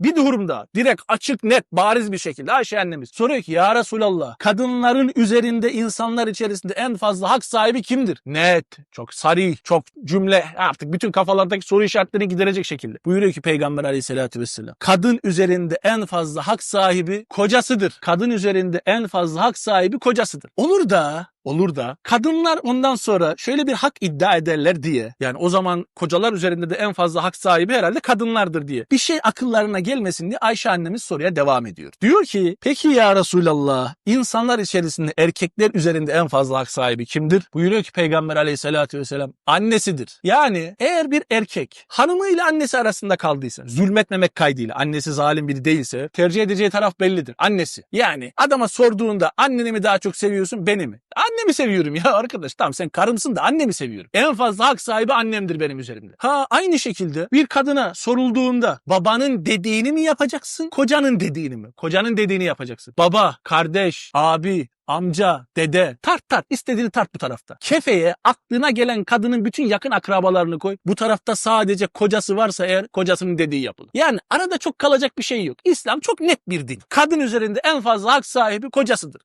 bir durumda direkt açık net bariz bir şekilde Ayşe annemiz soruyor ki ya Resulallah kadınların üzerinde insanlar içerisinde en fazla hak sahibi kimdir? Net, çok sarih, çok cümle artık bütün kafalardaki soru işaretlerini giderecek şekilde. Buyuruyor ki Peygamber aleyhissalatü vesselam kadın üzerinde en fazla hak sahibi kocasıdır. Kadın üzerinde en fazla hak sahibi kocasıdır. Olur da olur da kadınlar ondan sonra şöyle bir hak iddia ederler diye yani o zaman kocalar üzerinde de en fazla hak sahibi herhalde kadınlardır diye bir şey akıllarına gelmesin diye Ayşe annemiz soruya devam ediyor. Diyor ki peki ya Resulallah insanlar içerisinde erkekler üzerinde en fazla hak sahibi kimdir? Buyuruyor ki Peygamber aleyhissalatü vesselam annesidir. Yani eğer bir erkek hanımıyla annesi arasında kaldıysa zulmetmemek kaydıyla annesi zalim biri değilse tercih edeceği taraf bellidir. Annesi. Yani adama sorduğunda anneni mi daha çok seviyorsun beni mi? Annemi seviyorum ya arkadaş. Tamam sen karımsın da annemi seviyorum. En fazla hak sahibi annemdir benim üzerimde. Ha aynı şekilde bir kadına sorulduğunda babanın dediğini mi yapacaksın? Kocanın dediğini mi? Kocanın dediğini yapacaksın. Baba, kardeş, abi, amca, dede tart tart istediğini tart bu tarafta. Kefeye aklına gelen kadının bütün yakın akrabalarını koy. Bu tarafta sadece kocası varsa eğer kocasının dediği yapılır. Yani arada çok kalacak bir şey yok. İslam çok net bir din. Kadın üzerinde en fazla hak sahibi kocasıdır.